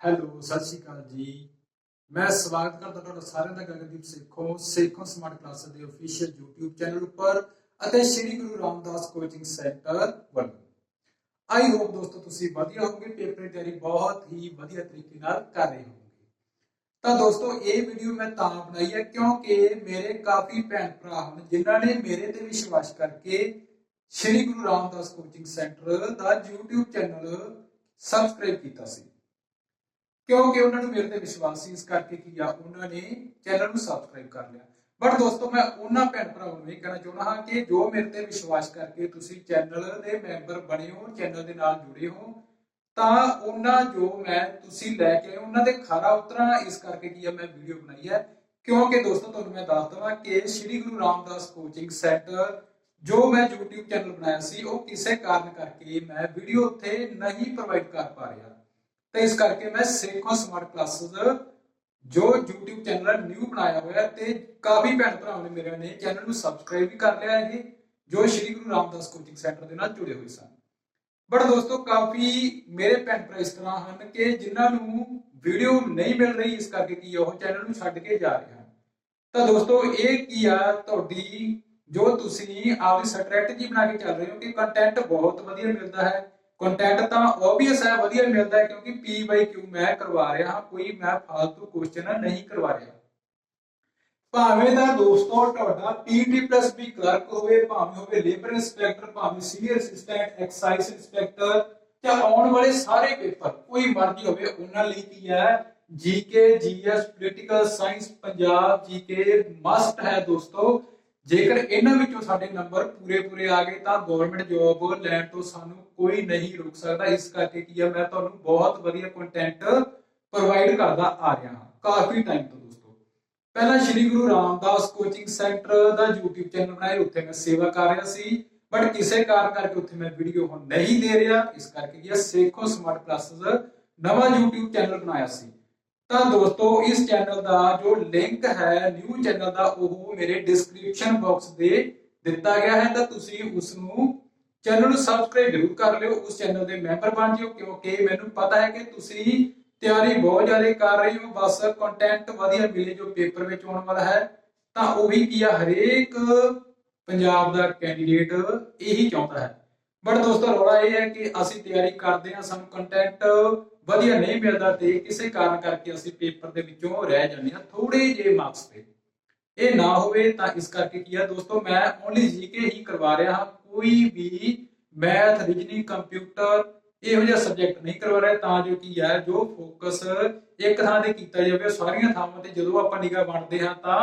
Hello, ਸਤਿ ਸ਼੍ਰੀ ਅਕਾਲ ਜੀ। ਮੈਂ ਸਵਾਗਤ ਕਰਦਾ ਤੁਹਾਡਾ ਸਾਰਿਆਂ ਦਾ ਗਗਨਦੀਪ ਸੇਖੋਂ ਸੇਖੋਂ ਸਮਾਰਟ ਕਲਾਸ ਦੇ ਅਫੀਸ਼ੀਅਲ YouTube ਚੈਨਲ ਉੱਪਰ ਅਤੇ ਸ੍ਰੀ ਗੁਰੂ ਰਾਮਦਾਸ ਕੋਚਿੰਗ ਸੈਂਟਰ ਵੱਲੋਂ। ਆਈ ਹੋਪ ਦੋਸਤੋ ਤੁਸੀਂ ਵਧੀਆ ਹੋਵੋਗੇ, ਪੇਪਰ ਦੀ ਤਿਆਰੀ ਬਹੁਤ ਹੀ ਵਧੀਆ ਤਰੀਕੇ ਨਾਲ ਕਰ ਰਹੇ ਹੋਵੋਗੇ। ਤਾਂ ਦੋਸਤੋ, ਇਹ ਵੀਡੀਓ ਮੈਂ ਤਾਂ ਬਣਾਈ ਹੈ ਕਿਉਂਕਿ ਮੇਰੇ ਕਾਫੀ ਭੈਣ ਭਰਾ ਹਨ ਜਿਨ੍ਹਾਂ ਨੇ ਮੇਰੇ ਤੇ ਵਿਸ਼ਵਾਸ ਕਰਕੇ ਸ੍ਰੀ ਗੁਰੂ ਰਾਮਦਾਸ ਕੋਚਿੰਗ ਸੈਂਟਰ ਦਾ YouTube ਚੈਨਲ ਸਬਸਕ੍ਰਾਈਬ ਕੀਤਾ ਸੀ। ਕਿਉਂਕਿ ਉਹਨਾਂ ਨੂੰ ਮੇਰੇ ਤੇ ਵਿਸ਼ਵਾਸ ਸੀ ਇਸ ਕਰਕੇ ਕੀ ਆ ਉਹਨਾਂ ਨੇ ਚੈਨਲ ਨੂੰ ਸਬਸਕ੍ਰਾਈਬ ਕਰ ਲਿਆ। ਬਟ ਦੋਸਤੋ, ਮੈਂ ਉਹਨਾਂ ਭੈਣ ਭਰਾਵਾਂ ਨੂੰ ਇਹ ਕਹਿਣਾ ਚਾਹੁੰਦਾ ਹਾਂ ਕਿ ਜੋ ਮੇਰੇ ਤੇ ਵਿਸ਼ਵਾਸ ਕਰਕੇ ਤੁਸੀਂ ਚੈਨਲ ਦੇ ਮੈਂਬਰ ਬਣੇ ਹੋ, ਚੈਨਲ ਦੇ ਨਾਲ ਜੁੜੇ ਹੋ, ਤਾਂ ਉਹਨਾਂ ਜੋ ਮੈਂ ਤੁਸੀਂ ਲੈ ਕੇ ਆਏ ਉਹਨਾਂ ਦੇ ਖਾਰਾ ਉਤਰਾ, ਇਸ ਕਰਕੇ ਕੀ ਆ ਮੈਂ ਵੀਡੀਓ ਬਣਾਈ ਹੈ। ਕਿਉਂਕਿ ਦੋਸਤੋ, ਤੁਹਾਨੂੰ ਮੈਂ ਦੱਸ ਦਵਾਂ ਕਿ ਸ੍ਰੀ ਗੁਰੂ ਰਾਮਦਾਸ ਕੋਚਿੰਗ ਸੈਂਟਰ ਜੋ ਮੈਂ YouTube ਚੈਨਲ ਬਣਾਇਆ ਸੀ, ਉਹ ਕਿਸੇ ਕਾਰਨ ਕਰਕੇ ਮੈਂ ਵੀਡੀਓ ਉੱਥੇ ਨਹੀਂ ਪ੍ਰੋਵਾਈਡ ਕਰ ਪਾ ਰਿਹਾ। ਤਾਂ ਇਸ ਕਰਕੇ ਮੈਂ ਸੇਖੋਂ ਸਮਾਰਟ ਕਲਾਸਿਸ ਜੋ YouTube ਚੈਨਲ ਨਿਊ ਬਣਾਇਆ ਹੋਇਆ ਹੈ ਤੇ ਕਾਫੀ ਭੈਣ ਭਰਾਵਾਂ ਨੇ ਮੇਰੇ ਨੇ ਚੈਨਲ ਨੂੰ ਸਬਸਕ੍ਰਾਈਬ ਵੀ ਕਰ ਲਿਆ ਇਹ ਜੋ ਸ਼੍ਰੀ ਗੁਰੂ ਰਾਮਦਾਸ ਕੋਚਿੰਗ ਸੈਂਟਰ ਦੇ ਨਾਲ ਜੁੜੇ ਹੋਏ ਸਨ। ਬਟ ਦੋਸਤੋ, ਕਾਫੀ ਮੇਰੇ ਭੈਣ ਭਰਾ ਇਸ ਤਰ੍ਹਾਂ ਹਨ ਕਿ ਜਿਨ੍ਹਾਂ ਨੂੰ ਵੀਡੀਓ ਨਹੀਂ ਮਿਲ ਰਹੀ, ਇਸ ਕਰਕੇ ਕੀ ਉਹ ਚੈਨਲ ਨੂੰ ਛੱਡ ਕੇ ਜਾ ਰਹੇ ਹਨ। ਤਾਂ ਦੋਸਤੋ, ਇਹ ਕੀ ਆ, ਤੁਹਾਡੀ ਜੋ ਤੁਸੀਂ ਆਪਦੀ ਸਟ੍ਰੈਟਜੀ ਬਣਾ ਕੇ ਚੱਲ ਰਹੇ ਹੋ ਕਿ ਕੰਟੈਂਟ ਬਹੁਤ ਵਧੀਆ ਮਿਲਦਾ ਹੈ ਕੰਟੈਂਟ ਤਾਂ ਓਬਵੀਅਸ ਹੈ, ਵਧੀਆ ਮਿਲਦਾ ਹੈ ਕਿਉਂਕਿ ਪੀ ਬਾਈ ਮੈਂ ਕਰਵਾ ਰਿਹਾ ਹਾਂ ਕੋਈ ਮੈਂ ਫालतू ਕੁਐਸਚਨ ਨਹੀਂ ਕਰਵਾ ਰਿਹਾ। ਭਾਵੇਂ ਦਾ ਦੋਸਤੋ, ਤੁਹਾਡਾ ਪੀਟੀ ਕਲਰਕ ਹੋਵੇ, ਭਾਵੇਂ ਹੋਵੇ ਲੇਬਰ ਇੰਸਪੈਕਟਰ ਭਾਵੇਂ ਸੀਨੀਅਰ ਅਸਿਸਟੈਂਟ ਐਕਸਾਈਜ਼ ਇੰਸਪੈਕਟਰ ਜਾਂ ਆਉਣ ਵਾਲੇ ਸਾਰੇ ਪੇਪਰ, ਕੋਈ ਮਰਜ਼ੀ ਹੋਵੇ, ਉਹਨਾਂ ਲਈ ਕੀ ਹੈ? GK GS political science Punjab GK must ਹੈ ਦੋਸਤੋ। ਜੇਕਰ ਇਹਨਾਂ ਵਿੱਚੋਂ ਸਾਡੇ ਨੰਬਰ ਪੂਰੇ ਪੂਰੇ ਆ ਗਏ ਤਾਂ ਗਵਰਨਮੈਂਟ ਜੌਬ ਲੈਣ ਤੋਂ ਸਾਨੂੰ ਕੋਈ ਨਹੀਂ ਰੋਕ ਸਕਦਾ। ਇਸ ਕਰਕੇ ਕੀ ਆ, ਮੈਂ ਤੁਹਾਨੂੰ ਬਹੁਤ ਵਧੀਆ ਕੰਟੈਂਟ ਪ੍ਰੋਵਾਈਡ ਕਰਦਾ ਆ ਰਿਹਾ ਹਾਂ। ਕਾਫੀ ਟਾਈਮ ਤੋਂ ਦੋਸਤੋ। ਪਹਿਲਾਂ ਸ਼੍ਰੀ ਗੁਰੂ ਰਾਮਦਾਸ ਕੋਚਿੰਗ ਸੈਂਟਰ ਦਾ YouTube ਚੈਨਲ ਬਣਾਇਆ, ਉੱਥੇ ਮੈਂ ਸੇਵਾ ਕਰ ਰਿਹਾ ਸੀ। ਬਟ ਕਿਸੇ ਕਾਰਨ ਕਰਕੇ ਉੱਥੇ ਮੈਂ ਵੀਡੀਓ ਹੁਣ ਨਹੀਂ ਦੇ ਰਿਹਾ। ਇਸ ਕਰਕੇ ਕੀ ਆ ਸੇਖੋ ਸਮਾਰਟ ਕਲਾਸਿਸ ਨਵਾਂ YouTube ਚੈਨਲ ਬਣਾਇਆ ਸੀ। ਤਾਂ ਦੋਸਤੋ, ਇਸ ਚੈਨਲ ਦਾ ਜੋ ਲਿੰਕ ਹੈ ਨਿਊ ਚੈਨਲ ਦਾ, ਉਹ ਮੇਰੇ ਡਿਸਕ੍ਰਿਪਸ਼ਨ ਬਾਕਸ ਦੇ ਦਿੱਤਾ ਗਿਆ ਹੈ। ਤਾਂ ਤੁਸੀਂ ਉਸ ਨੂੰ ਚੈਨਲ ਨੂੰ ਸਬਸਕ੍ਰਾਈਬ ਜ਼ਰੂਰ ਕਰ ਲਿਓ, ਉਸ ਚੈਨਲ ਦੇ ਮੈਂਬਰ ਬਣ ਜਿਓ, ਕਿਉਂਕਿ ਮੈਨੂੰ ਪਤਾ ਹੈ ਕਿ ਤੁਸੀਂ ਤਿਆਰੀ ਬਹੁਤ ਜ਼ਿਆਦਾ ਕਰ ਰਹੇ ਹੋ। ਬਸ ਕੰਟੈਂਟ ਵਧੀਆ ਮਿਲੇ ਜੋ ਪੇਪਰ ਵਿੱਚ ਆਉਣ ਵਾਲਾ ਹੈ, ਤਾਂ ਉਹੀ ਕੀ ਆ ਹਰੇਕ ਪੰਜਾਬ ਦਾ ਕੈਂਡੀਡੇਟ ਇਹੀ ਚਾਹੁੰਦਾ ਹੈ। ਬਟ ਦੋਸਤੋ, ਰੌਲਾ ਇਹ ਹੈ ਕਿ ਅਸੀਂ ਤਿਆਰੀ ਕਰਦੇ ਹਾਂ, ਸਾਨੂੰ ਕੰਟੈਂਟ ਵਧੀਆ ਨਹੀਂ ਮਿਲਦਾ ਤੇ ਕਿਸੇ ਕਾਰਨ ਕਰਕੇ ਅਸੀਂ ਪੇਪਰ ਦੇ ਵਿੱਚੋਂ ਰਹਿ ਜਾਂਦੇ ਹਾਂ ਥੋੜੇ ਜਿਹੇ ਮਾਰਕਸ ਤੇ। ਇਹ ਨਾ ਹੋਵੇ ਤਾਂ ਇਸ ਕਰਕੇ ਕੀ ਹੈ ਦੋਸਤੋ, ਮੈਂ ਓਨਲੀ ਜੀਕੇ ਹੀ ਕਰਵਾ ਰਿਹਾ ਹਾਂ, ਕੋਈ ਵੀ ਮੈਥ ਰੀਜਨਿੰਗ ਕੰਪਿਊਟਰ ਇਹੋ ਜਿਹਾ ਸਬਜੈਕਟ ਨਹੀਂ ਕਰਵਾ ਰਿਹਾ, ਤਾਂ ਜੋ ਕੀ ਹੈ ਜੋ ਫੋਕਸ ਇੱਕ ਥਾਂ ਤੇ ਕੀਤਾ ਜਾਵੇ, ਸਾਰੀਆਂ ਥਾਵਾਂ ਤੇ ਜਦੋਂ ਆਪਾਂ ਨਿਗਾਹ ਬਣਦੇ ਹਾਂ ਤਾਂ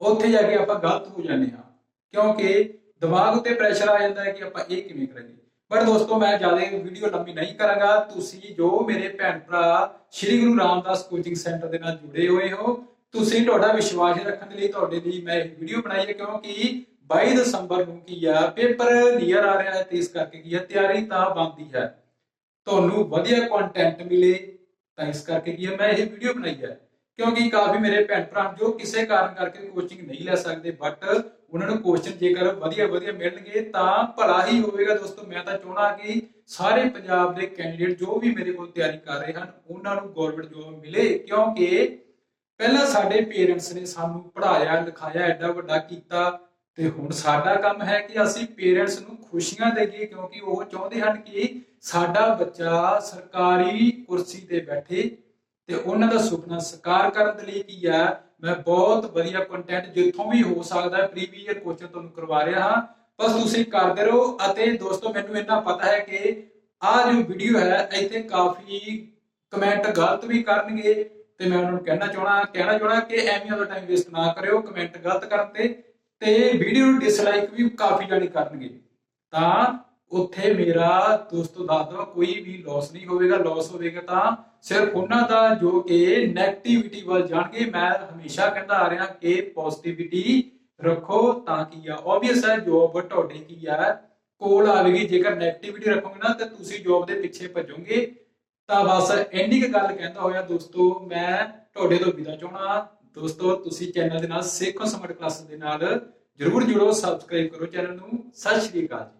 ਉੱਥੇ ਜਾ ਕੇ ਆਪਾਂ ਗਲਤ ਹੋ ਜਾਂਦੇ ਹਾਂ। ਕਿਉਂਕਿ ਦਿਮਾਗ ਉੱਤੇ ਪ੍ਰੈਸ਼ਰ ਆ ਜਾਂਦਾ ਹੈ ਕਿ ਆਪਾਂ ਇਹ ਕਿਵੇਂ ਕਰਾਂਗੇ। ਪਰ ਦੋਸਤੋ, ਮੈਂ ਜ਼ਿਆਦਾ ਵੀਡੀਓ ਲੰਬੀ ਨਹੀਂ ਕਰਾਂਗਾ। ਤੁਸੀਂ ਜੋ ਮੇਰੇ ਭੈਣ ਭਰਾ ਸ਼੍ਰੀ ਗੁਰੂ ਰਾਮਦਾਸ ਕੋਚਿੰਗ ਸੈਂਟਰ ਦੇ ਨਾਲ ਜੁੜੇ ਹੋਏ ਹੋ, ਤੁਸੀਂ ਤੁਹਾਡਾ ਵਿਸ਼ਵਾਸ ਰੱਖਣ ਦੇ ਲਈ ਤੁਹਾਡੇ ਲਈ ਮੈਂ ਇਹ ਵੀਡੀਓ ਬਣਾਈ ਹੈ, ਕਿਉਂਕਿ 22 ਦਸੰਬਰ ਨੂੰ ਕੀ ਆ, ਪੇਪਰ ਨੀਅਰ ਆ ਰਿਹਾ ਹੈ ਤੇ ਇਸ ਕਰਕੇ ਕੀ ਹੈ ਤਿਆਰੀ ਤਾਂ ਬੰਦੀ ਹੈ। ਤੁਹਾਨੂੰ ਵਧੀਆ ਕੰਟੈਂਟ ਮਿਲੇ ਤਾਂ ਇਸ ਕਰਕੇ ਕੀ ਹੈ ਮੈਂ ਇਹ ਵੀਡੀਓ ਬਣਾਈ ਹੈ। ਕਿਉਂਕਿ ਕਾਫੀ ਮੇਰੇ ਭੈਣ ਭਰਾ ਜੋ ਕਿਸੇ ਕਾਰਨ ਕਰਕੇ ਕੋਚਿੰਗ ਨਹੀਂ ਲੈ ਸਕਦੇ ਬਟ ਉਹਨਾਂ ਨੂੰ ਕੁਐਸਚਨ ਜੇਕਰ ਵਧੀਆ ਵਧੀਆ ਮਿਲਣਗੇ ਤਾਂ ਭਲਾ ਹੀ ਹੋਵੇਗਾ ਦੋਸਤੋ। ਮੈਂ ਤਾਂ ਚਾਹਣਾ ਕਿ ਸਾਰੇ ਪੰਜਾਬ ਦੇ ਕੈਂਡੀਡੇਟ ਜੋ ਵੀ ਮੇਰੇ ਕੋਲ ਤਿਆਰੀ ਕਰ ਰਹੇ ਹਨ, ਉਹਨਾਂ ਨੂੰ ਗਵਰਨਮੈਂਟ ਜੋਬ ਮਿਲੇ, ਕਿਉਂਕਿ ਪਹਿਲਾਂ ਸਾਡੇ ਪੇਰੈਂਟਸ ਨੇ ਸਾਨੂੰ ਪੜ੍ਹਾਇਆ, ਲਿਖਾਇਆ, ਐਡਾ ਵੱਡਾ ਕੀਤਾ ਤੇ ਹੁਣ ਸਾਡਾ ਕੰਮ ਹੈ ਕਿ ਅਸੀਂ ਪੇਰੈਂਟਸ ਨੂੰ ਖੁਸ਼ੀਆਂ ਦੇਈਏ, ਕਿਉਂਕਿ ਉਹ ਚਾਹੁੰਦੇ ਹਨ ਕਿ ਸਾਡਾ ਬੱਚਾ ਸਰਕਾਰੀ ਕੁਰਸੀ ਤੇ ਬੈਠੇ ਤੇ ਉਹਨਾਂ ਦਾ ਸੁਪਨਾ ਸਾਕਾਰ ਕਰਨ ਦੇ ਲਈ ਕੀ ਹੈ ਮੈਂ ਬਹੁਤ ਵਧੀਆ ਕੰਟੈਂਟ ਜਿੱਥੋਂ ਵੀ ਹੋ ਸਕਦਾ ਪ੍ਰੀਵੀਅਰ ਕੁਐਸਚਨ ਤੁਹਾਨੂੰ ਕਰਵਾ ਰਿਹਾ ਹਾਂ। ਬਸ ਤੁਸੀਂ ਕਰਦੇ ਰਹੋ ਅਤੇ ਦੋਸਤੋ, ਮੈਨੂੰ ਇੰਨਾ ਪਤਾ ਹੈ ਕਿ ਆਹ ਜੋ ਵੀਡੀਓ ਹੈ, ਇੱਥੇ ਕਾਫੀ ਕਮੈਂਟ ਗਲਤ ਵੀ ਕਰਨਗੇ ਤੇ ਮੈਂ ਉਹਨਾਂ ਨੂੰ ਕਹਿਣਾ ਚਾਹਣਾ ਕਹਿਣਾ ਚਾਹਣਾ ਕਿ ਐਵੇਂ ਉਹਦਾ ਟਾਈਮ ਵੇਸਟ ਨਾ ਕਰਿਓ ਕਮੈਂਟ ਗਲਤ ਕਰਨ ਤੇ ਤੇ ਵੀਡੀਓ ਨੂੰ ਡਿਸਲਾਈਕ ਵੀ ਕਾਫੀ ਜਾਣੀ ਕਰਨਗੇ। ਤਾਂ ਉੱਥੇ ਮੇਰਾ ਦੋਸਤੋ ਦੱਸ ਦਵਾਂ ਕੋਈ ਵੀ ਲਾਸ ਨਹੀਂ ਹੋਵੇਗਾ ਲਾਸ ਹੋਵੇਗਾ ਤਾਂ ਸਿਰਫ ਉਹਨਾਂ ਦਾ ਜੋ ਕਿ 네ਗੇਟਿਵਿਟੀ ਵੱਲ ਜਾਣਗੇ, ਮੈਂ ਹਮੇਸ਼ਾ ਕਹਿੰਦਾ ਆ ਰਿਹਾ ਕਿ ਪੋਜ਼ਿਟਿਵਿਟੀ ਰੱਖੋ ਤਾਂ ਕੀ ਆ? ਆਬਵੀਅਸ ਹੈ ਜੋਬ ਤੁਹਾਡੇ ਕੀ ਆ? ਕੋਲ ਆਵੇਗੀ ਜੇਕਰ 네ਗੇਟਿਵਿਟੀ ਰੱਖੋਗੇ ਨਾ, ਤਾਂ ਤੁਸੀਂ ਜੋਬ ਦੇ ਪਿੱਛੇ ਭੱਜੋਗੇ। ਤਾਂ ਬਸ ਇੰਨੀ ਕੁ ਗੱਲ ਕਹਿੰਦਾ ਹੋਇਆ, ਦੋਸਤੋ, ਮੈਂ ਤੁਹਾਡੇ ਤੋਂ ਵਿਦਾ ਚਾਹਣਾ ਦੋਸਤੋ, ਤੁਸੀਂ ਚੈਨਲ ਦੇ ਨਾਲ ਸੇਖੋ ਸਮਾਰਟ ਕਲਾਸ ਦੇ ਨਾਲ ਜਰੂਰ ਜੁੜੋ ਸਬਸਕ੍ਰਾਈਬ ਕਰੋ ਚੈਨਲ ਨੂੰ। ਸਤਿ ਸ਼੍ਰੀ ਅਕਾਲ